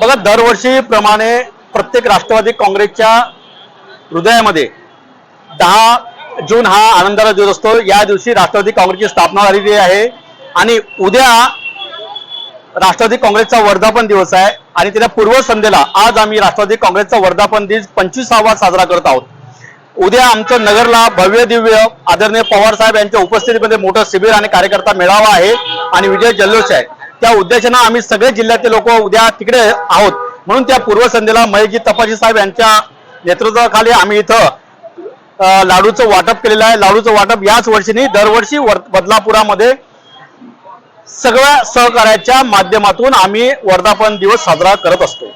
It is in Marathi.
बघा दरवर्षीप्रमाणे प्रत्येक राष्ट्रवादी काँग्रेसच्या हृदयामध्ये दहा जून हा आनंदाचा दिवस असतो. या दिवशी राष्ट्रवादी काँग्रेसची स्थापना झालेली आहे. आणि उद्या राष्ट्रवादी काँग्रेसचा वर्धापन दिवस आहे. आणि त्याच्या पूर्वसंध्येला आज आम्ही राष्ट्रवादी काँग्रेसचा वर्धापन दिन पंचवीसावा साजरा करत आहोत. उद्या आमचं नगरला भव्य दिव्य आदरणीय पवार साहेब यांच्या उपस्थितीमध्ये मोठं शिबिर आणि कार्यकर्ता मेळावा आहे. आणि विजय जल्लोष आहे. त्या उद्देशानं आम्ही सगळे जिल्ह्यातले लोक उद्या तिकडे आहोत. म्हणून त्या पूर्वसंध्येला महेशजी तपाशी साहेब यांच्या नेतृत्वाखाली आम्ही इथं लाडूचं वाटप केलेलं आहे. लाडूचं वाटप याच वर्षीनी दरवर्षी वर बदलापुरामध्ये सगळ्या सहकार्याच्या माध्यमातून आम्ही वर्धापन दिवस साजरा करत असतो.